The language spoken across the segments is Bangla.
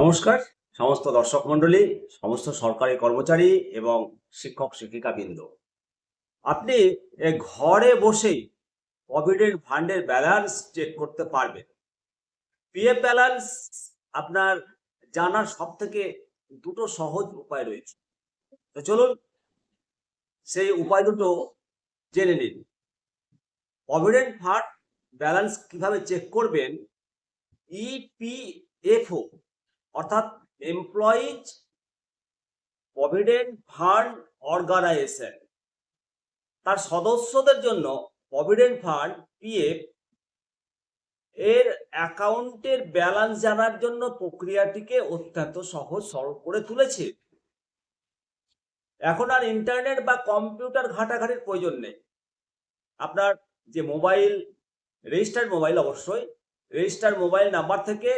নমস্কার, সমস্ত দর্শক মণ্ডলী, সমস্ত সরকারি কর্মচারী এবং শিক্ষক শিক্ষিকা বৃন্দ। আপনি ঘরে বসেই প্রভিডেন্ট ফান্ডের ব্যালেন্স চেক করতে পারবেন। পিএফ ব্যালেন্স আপনার জানার সব থেকে দুটো সহজ উপায় রয়েছে। তো চলুন, সেই উপায় দুটো জেনে নিন। প্রভিডেন্ট ফান্ড ব্যালেন্স কীভাবে চেক করবেন? E ইপিএফও অর্থাৎ এমপ্লয়িজ প্রভিডেন্ট ফান্ড অর্গানাইজেশন তার সদস্যদের জন্য প্রভিডেন্ট ফান্ড পিএফ এর অ্যাকাউন্টের ব্যালেন্স জানার জন্য প্রক্রিয়াটিকে অত্যন্ত সহজ, সরল করে তুলেছে। এখন আর ইন্টারনেট বা কম্পিউটার ঘাটাঘাটির প্রয়োজন নেই। আপনার যে মোবাইল রেজিস্টার্ড মোবাইল অবশ্যই রেজিস্টার্ড মোবাইল নাম্বার থেকে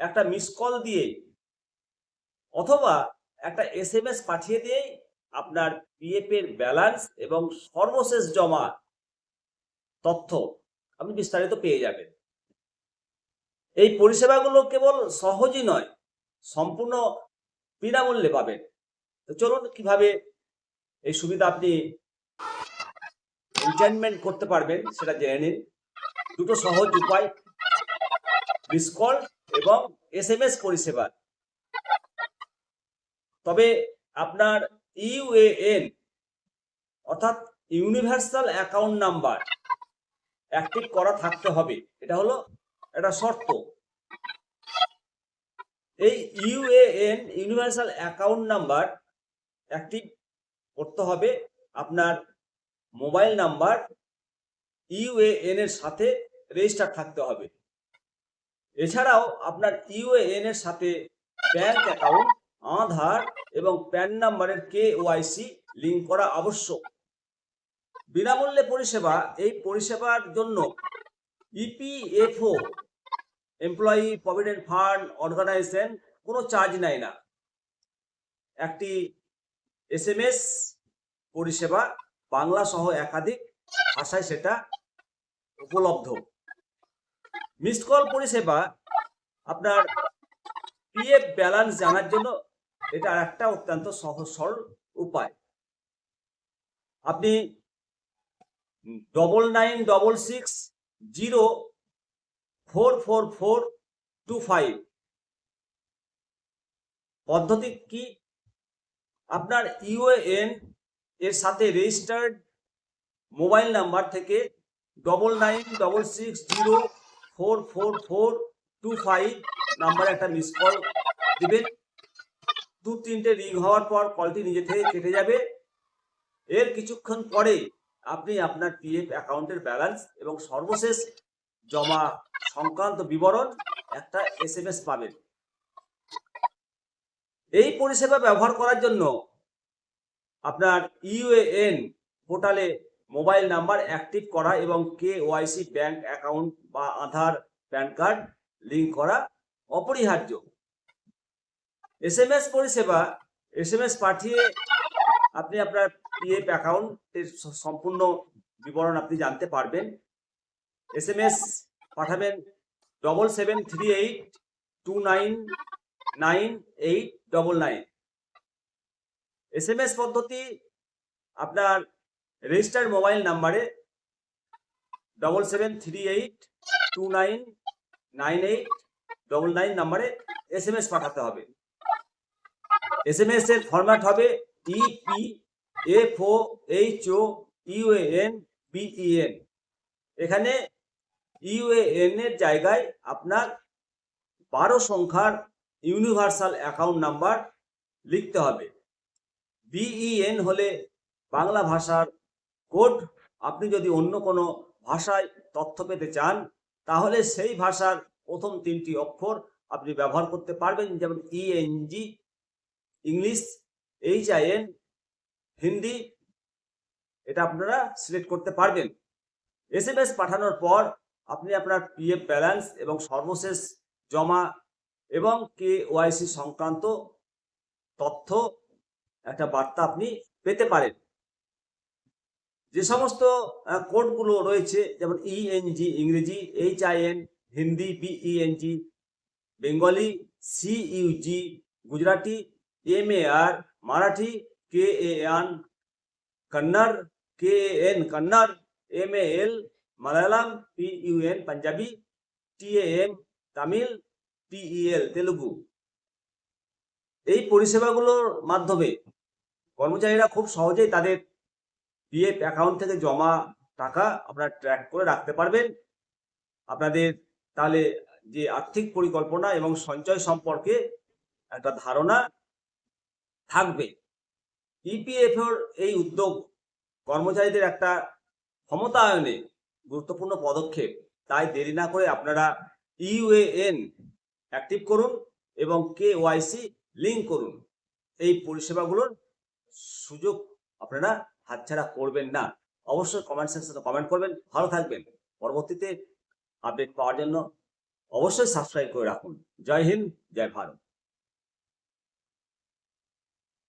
একটা মিস কল দিয়ে অথবা একটা এস এম এস পাঠিয়ে দিয়েই আপনার পিএফ এর ব্যালেন্স এবং সর্বশেষ জমা তথ্য আপনি বিস্তারিত পেয়ে যাবেন। এই পরিষেবাগুলো কেবল সহজই নয়, সম্পূর্ণ বিনামূল্যে পাবেন। তো চলুন কীভাবে এই সুবিধা আপনি এনটেনমেন্ট করতে পারবেন সেটা জেনে নিন। দুটো সহজ উপায় মিস কল এবং এস পরিষেবা। তবে আপনার ইউএএন অর্থাৎ ইউনিভার্সাল অ্যাকাউন্ট নাম্বার, অ্যাক্টিভ করা থাকতে হবে। এটা হলো একটা শর্ত। এই UAN universal account number active করতে হবে আপনার মোবাইল নাম্বার ইউএএন এর সাথে রেজিস্টার থাকতে হবে। এছাড়াও আপনার ইউএএন এর সাথে ব্যাংক অ্যাকাউন্ট, আধার এবং প্যান নাম্বারের কে ওয়াইসি লিঙ্ক করা আবশ্যক। বিনামূল্যে পরিষেবা, এই পরিষেবার জন্য EPFO employee provident fund organisation কোনো চার্জ নেয় না। একটি এসএমএস পরিষেবা বাংলা সহ একাধিক ভাষায় সেটা উপলব্ধ। মিসড কল পরিষেবা আপনার পিএফ ব্যালেন্স জানার জন্য এটা আর একটা অত্যন্ত সহজ, সরল উপায়। আপনি double nine double six zero four four four two five পদ্ধতি কি? আপনার ইউএএন এর সাথে রেজিস্টার্ড মোবাইল নাম্বার থেকে double nine double six zero four four four, two, five নাম্বারে একটা মিস কল দিবেন দু, তিনটে রিং হওয়ার পর কলটি নিজে থেকে কেটে যাবে। এর কিছুক্ষণ পরে আপনি আপনার পিএফ অ্যাকাউন্টের ব্যালেন্স এবং সর্বশেষ জমা সংক্রান্ত বিবরণ একটা এস এম এস পাবেন। এই পরিষেবা ব্যবহার করার জন্য আপনার ইউএএন পোর্টালে মোবাইল নাম্বার অ্যাক্টিভ করা এবং কে ওয়াইসি ব্যাংক অ্যাকাউন্ট বা আধার, প্যান কার্ড লিঙ্ক করা অপরিহার্য। এস এম এস পরিষেবা, এস এম এস পাঠিয়ে আপনি আপনার পিএফ অ্যাকাউন্টের সম্পূর্ণ বিবরণ আপনি জানতে পারবেন। এস এম এস পাঠাবেন double seven three eight two nine nine eight double nine S M S পদ্ধতি আপনার রেজিস্টার্ড মোবাইল নাম্বারে double seven three eight two nine nine eight double nine নাম্বারে এস এম এস পাঠাতে হবে। এস এম এস এর ফরম্যাট হবে E EP F O H O UAN BEN এখানে ইউএএন এর জায়গায় আপনার বারো সংখ্যার ইউনিভার্সাল অ্যাকাউন্ট নাম্বার লিখতে হবে। বিইএন হলে বাংলা ভাষার কোড, আপনি যদি অন্য কোনো ভাষায় তথ্য পেতে চান, তাহলে সেই ভাষার প্রথম তিনটি অক্ষর আপনি ব্যবহার করতে পারবেন, যেমন ENG English H I N Hindi এটা আপনারা সিলেক্ট করতে পারবেন। এস এম এস পাঠানোর পর আপনি আপনার পিএফ ব্যালেন্স এবং সর্বশেষ জমা এবং কে ওয়াইসি সংক্রান্ত তথ্য একটা বার্তা আপনি পেতে পারেন। যে সমস্ত কোডগুলো রয়েছে, যেমন ইএনজি ইংরেজি H I N Hindi BENG Bengali G UJ Gujarati M A R Marathi K A N Kannada K N Kannada M A L Malayalam P U N Punjabi T M Tamil T E L Telugu এই পরিষেবাগুলোর মাধ্যমে কর্মচারীরা খুব সহজেই তাদের পিএফ অ্যাকাউন্ট থেকে জমা টাকা আপনারা ট্র্যাক করে রাখতে পারবেন। আপনাদের তাহলে যে আর্থিক পরিকল্পনা এবং সঞ্চয় সম্পর্কে একটা ধারণা থাকবে। ইপিএফওর এই উদ্যোগ কর্মচারীদের একটা ক্ষমতায়নে গুরুত্বপূর্ণ পদক্ষেপ। তাই দেরি না করে আপনারা ইউএএন অ্যাক্টিভ করুন এবং কে ওয়াইসি লিঙ্ক করুন। এই পরিষেবাগুলোর সুযোগ আপনারা হাতছাড়া করবেন না। অবশ্যই কমেন্ট সেকশনে কমেন্ট করবেন। ভালো থাকবেন। পরবর্তীতে আপডেট পাওয়ার জন্য অবশ্যই সাবস্ক্রাইব করে রাখুন। জয় হিন্দ, জয় ভারত।